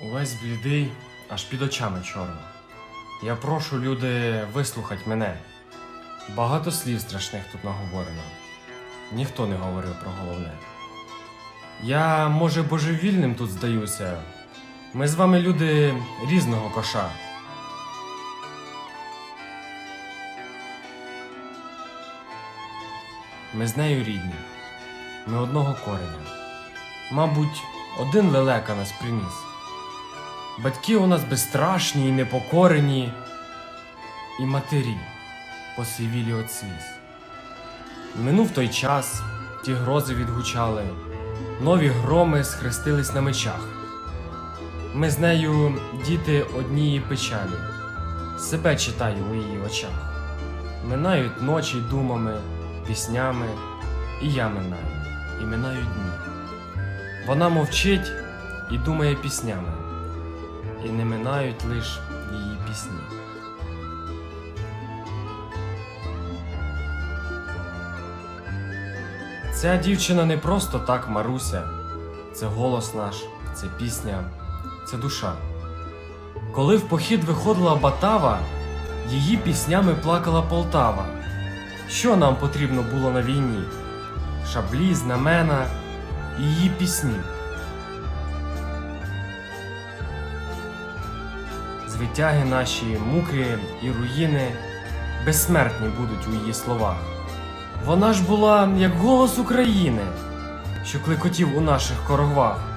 Увесь блідий, аж під очами чорно. Я прошу, люди, вислухать мене. Багато слів страшних тут наговорено. Ніхто не говорив про головне. Я, може, божевільним тут здаюся. Ми з вами люди різного коша. Ми з нею рідні, ми одного кореня. Мабуть, один лелека нас приніс. Батьки у нас безстрашні і непокорені, і матері посивілі от сліз. Минув той час, ті грози відгучали, нові громи схрестились на мечах. Ми з нею діти однієї печалі, себе читаю у її очах. Минають ночі думами, піснями, і я минаю, і минають дні. Вона мовчить і думає піснями, і не минають лиш її пісні. Ця дівчина не просто так Маруся, це голос наш, це пісня, це душа. Коли в похід виходила Батава, її піснями плакала Полтава. Що нам потрібно було на війні? Шаблі, знамена і її пісні. Звитяги наші, муки і руїни безсмертні будуть у її словах. Вона ж була як голос України, що клекотів у наших корогвах.